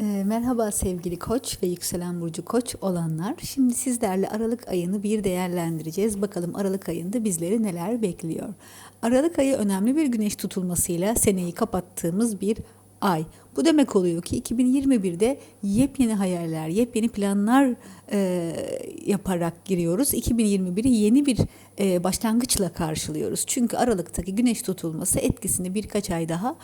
Ee, Merhaba sevgili koç ve yükselen burcu koç olanlar. Şimdi sizlerle Aralık ayını bir değerlendireceğiz. Bakalım Aralık ayında bizleri neler bekliyor. Aralık ayı önemli bir güneş tutulmasıyla seneyi kapattığımız bir ay. Bu demek oluyor ki 2021'de yepyeni hayaller, yepyeni planlar e, yaparak giriyoruz. 2021'i yeni bir e, başlangıçla karşılıyoruz. Çünkü Aralık'taki güneş tutulması etkisini birkaç ay daha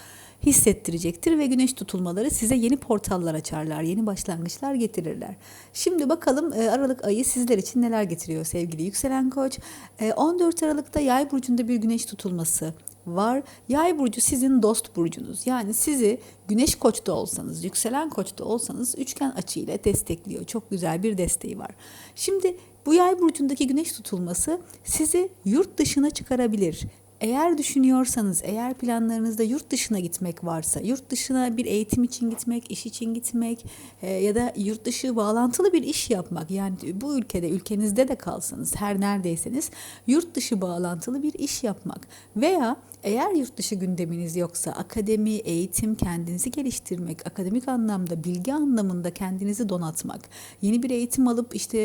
hissettirecektir ve güneş tutulmaları size yeni portallar açarlar, yeni başlangıçlar getirirler. Şimdi bakalım e, Aralık ayı sizler için neler getiriyor sevgili yükselen koç. E, 14 Aralık'ta Yay burcunda bir güneş tutulması var. Yay burcu sizin dost burcunuz. Yani sizi güneş koçta olsanız, yükselen koçta olsanız üçgen açı ile destekliyor. Çok güzel bir desteği var. Şimdi bu yay burcundaki güneş tutulması sizi yurt dışına çıkarabilir. Eğer düşünüyorsanız, eğer planlarınızda yurt dışına gitmek varsa, yurt dışına bir eğitim için gitmek, iş için gitmek e, ya da yurt dışı bağlantılı bir iş yapmak, yani bu ülkede, ülkenizde de kalsanız, her neredeyseniz yurt dışı bağlantılı bir iş yapmak veya eğer yurt dışı gündeminiz yoksa akademi, eğitim, kendinizi geliştirmek, akademik anlamda, bilgi anlamında kendinizi donatmak, yeni bir eğitim alıp işte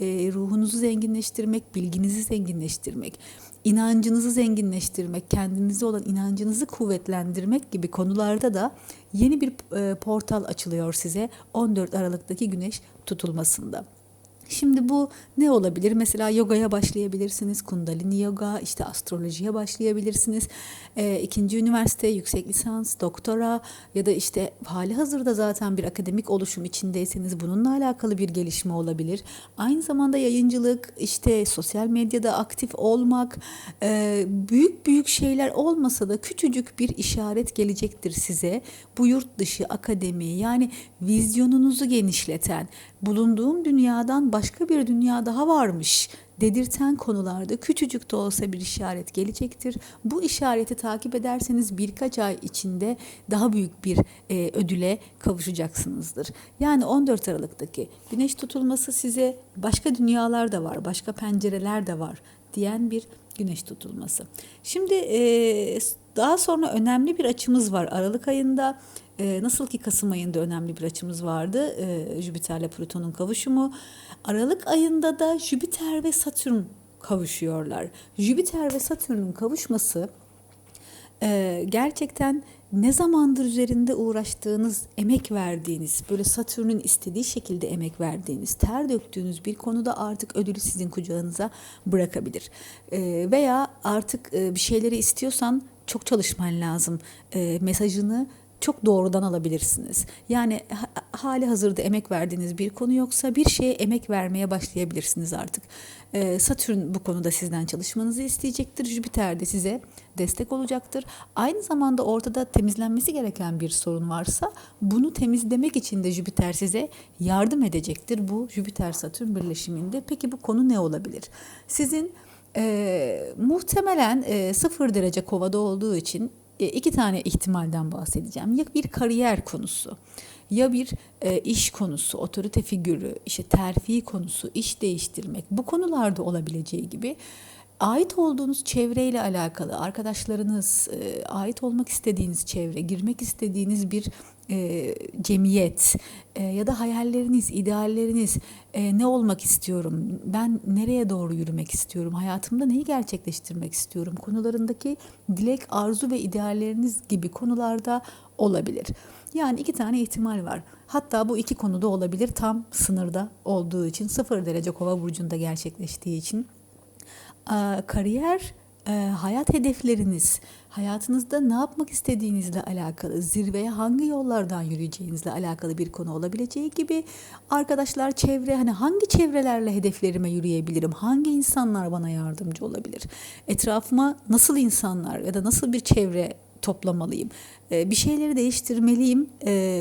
e, ruhunuzu zenginleştirmek, bilginizi zenginleştirmek, inancınızı zenginleştirmek, kendinize olan inancınızı kuvvetlendirmek gibi konularda da yeni bir e, portal açılıyor size 14 Aralık'taki güneş tutulmasında. Şimdi bu ne olabilir? Mesela yogaya başlayabilirsiniz, kundalini yoga, işte astrolojiye başlayabilirsiniz. E, ikinci üniversite, yüksek lisans, doktora ya da işte hali hazırda zaten bir akademik oluşum içindeyseniz bununla alakalı bir gelişme olabilir. Aynı zamanda yayıncılık, işte sosyal medyada aktif olmak, e, büyük büyük şeyler olmasa da küçücük bir işaret gelecektir size. Bu yurt dışı akademi yani vizyonunuzu genişleten, bulunduğum dünyadan başka bir dünya daha varmış dedirten konularda küçücük de olsa bir işaret gelecektir. Bu işareti takip ederseniz birkaç ay içinde daha büyük bir e, ödüle kavuşacaksınızdır. Yani 14 Aralık'taki güneş tutulması size başka dünyalar da var, başka pencereler de var diyen bir güneş tutulması. Şimdi e, daha sonra önemli bir açımız var Aralık ayında. E, nasıl ki Kasım ayında önemli bir açımız vardı. E, Jüpiter'le Plüton'un kavuşumu. Aralık ayında da Jüpiter ve Satürn kavuşuyorlar. Jüpiter ve Satürn'ün kavuşması e, gerçekten ne zamandır üzerinde uğraştığınız, emek verdiğiniz, böyle Satürn'ün istediği şekilde emek verdiğiniz, ter döktüğünüz bir konuda artık ödülü sizin kucağınıza bırakabilir. Veya artık bir şeyleri istiyorsan çok çalışman lazım. E, mesajını çok doğrudan alabilirsiniz. Yani hali hazırda emek verdiğiniz bir konu yoksa bir şeye emek vermeye başlayabilirsiniz artık. Ee, Satürn bu konuda sizden çalışmanızı isteyecektir. Jüpiter de size destek olacaktır. Aynı zamanda ortada temizlenmesi gereken bir sorun varsa bunu temizlemek için de Jüpiter size yardım edecektir bu Jüpiter-Satürn birleşiminde. Peki bu konu ne olabilir? Sizin e, muhtemelen e, sıfır derece kovada olduğu için e, iki tane ihtimalden bahsedeceğim. Ya bir kariyer konusu ya bir e, iş konusu, otorite figürü, işte terfi konusu, iş değiştirmek bu konularda olabileceği gibi ait olduğunuz çevreyle alakalı, arkadaşlarınız, e, ait olmak istediğiniz çevre, girmek istediğiniz bir e, cemiyet e, ya da hayalleriniz, idealleriniz ne olmak istiyorum, ben nereye doğru yürümek istiyorum, hayatımda neyi gerçekleştirmek istiyorum konularındaki dilek, arzu ve idealleriniz gibi konularda olabilir. Yani iki tane ihtimal var. Hatta bu iki konuda olabilir tam sınırda olduğu için sıfır derece kova burcunda gerçekleştiği için kariyer hayat hedefleriniz, hayatınızda ne yapmak istediğinizle alakalı, zirveye hangi yollardan yürüyeceğinizle alakalı bir konu olabileceği gibi arkadaşlar çevre hani hangi çevrelerle hedeflerime yürüyebilirim? Hangi insanlar bana yardımcı olabilir? Etrafıma nasıl insanlar ya da nasıl bir çevre toplamalıyım. Bir şeyleri değiştirmeliyim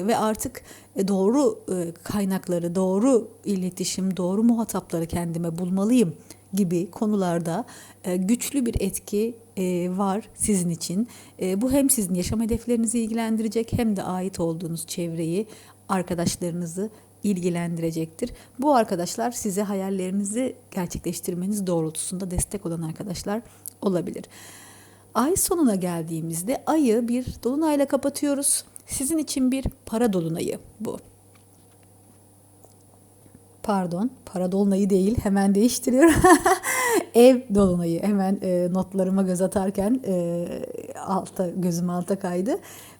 ve artık doğru kaynakları, doğru iletişim, doğru muhatapları kendime bulmalıyım gibi konularda e, güçlü bir etki e, var sizin için. E, bu hem sizin yaşam hedeflerinizi ilgilendirecek hem de ait olduğunuz çevreyi, arkadaşlarınızı ilgilendirecektir. Bu arkadaşlar size hayallerinizi gerçekleştirmeniz doğrultusunda destek olan arkadaşlar olabilir. Ay sonuna geldiğimizde ayı bir dolunayla kapatıyoruz. Sizin için bir para dolunayı bu. Pardon para dolunayı değil hemen değiştiriyorum. Ev dolunayı hemen e, notlarıma göz atarken e, alta gözüm alta kaydı.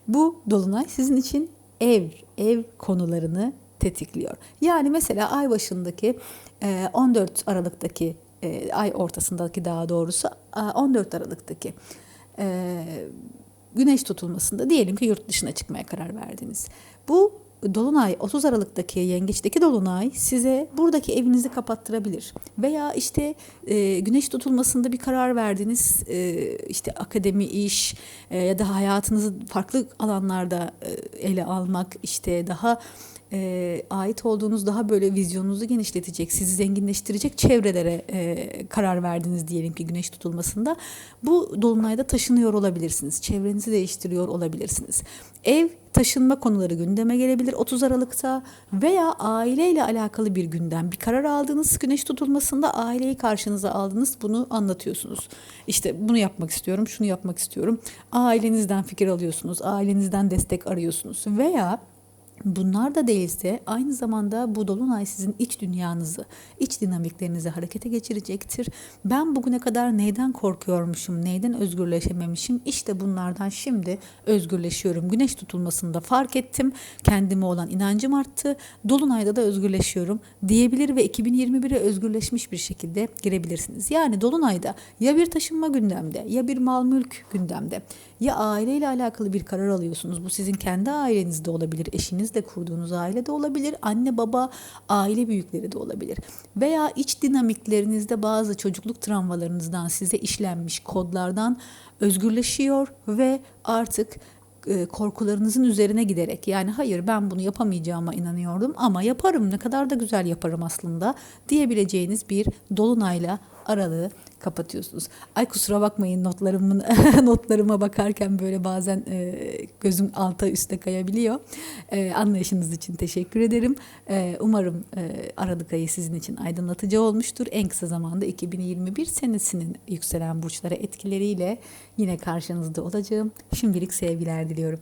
Bu dolunay sizin için ev ev konularını tetikliyor. Yani mesela ay başındaki e, 14 Aralık'taki e, ay ortasındaki daha doğrusu e, 14 Aralık'taki e, güneş tutulmasında diyelim ki yurt dışına çıkmaya karar verdiniz. Bu Dolunay 30 Aralık'taki yengeçteki dolunay size buradaki evinizi kapattırabilir. Veya işte e, güneş tutulmasında bir karar verdiniz e, işte akademi iş e, ya da hayatınızı farklı alanlarda e, ele almak işte daha e, ait olduğunuz daha böyle vizyonunuzu genişletecek, sizi zenginleştirecek çevrelere e, karar verdiniz diyelim ki güneş tutulmasında. Bu dolunayda taşınıyor olabilirsiniz. Çevrenizi değiştiriyor olabilirsiniz. Ev taşınma konuları gündeme gelebilir 30 Aralık'ta veya aileyle alakalı bir gündem. Bir karar aldınız güneş tutulmasında aileyi karşınıza aldınız bunu anlatıyorsunuz. İşte bunu yapmak istiyorum, şunu yapmak istiyorum. Ailenizden fikir alıyorsunuz, ailenizden destek arıyorsunuz veya Bunlar da değilse aynı zamanda bu dolunay sizin iç dünyanızı, iç dinamiklerinizi harekete geçirecektir. Ben bugüne kadar neyden korkuyormuşum, neyden özgürleşememişim? İşte bunlardan şimdi özgürleşiyorum. Güneş tutulmasında fark ettim. Kendime olan inancım arttı. Dolunayda da özgürleşiyorum diyebilir ve 2021'e özgürleşmiş bir şekilde girebilirsiniz. Yani dolunayda ya bir taşınma gündemde ya bir mal mülk gündemde ya aileyle alakalı bir karar alıyorsunuz. Bu sizin kendi ailenizde olabilir, eşinizle kurduğunuz aile de olabilir, anne baba, aile büyükleri de olabilir. Veya iç dinamiklerinizde bazı çocukluk travmalarınızdan size işlenmiş kodlardan özgürleşiyor ve artık e, korkularınızın üzerine giderek yani hayır ben bunu yapamayacağıma inanıyordum ama yaparım ne kadar da güzel yaparım aslında diyebileceğiniz bir dolunayla aralığı kapatıyorsunuz. Ay kusura bakmayın notlarımın notlarıma bakarken böyle bazen e, gözüm alta üste kayabiliyor. E, anlayışınız için teşekkür ederim. E, umarım e, Aralık ayı sizin için aydınlatıcı olmuştur. En kısa zamanda 2021 senesinin yükselen burçlara etkileriyle yine karşınızda olacağım. Şimdilik sevgiler diliyorum.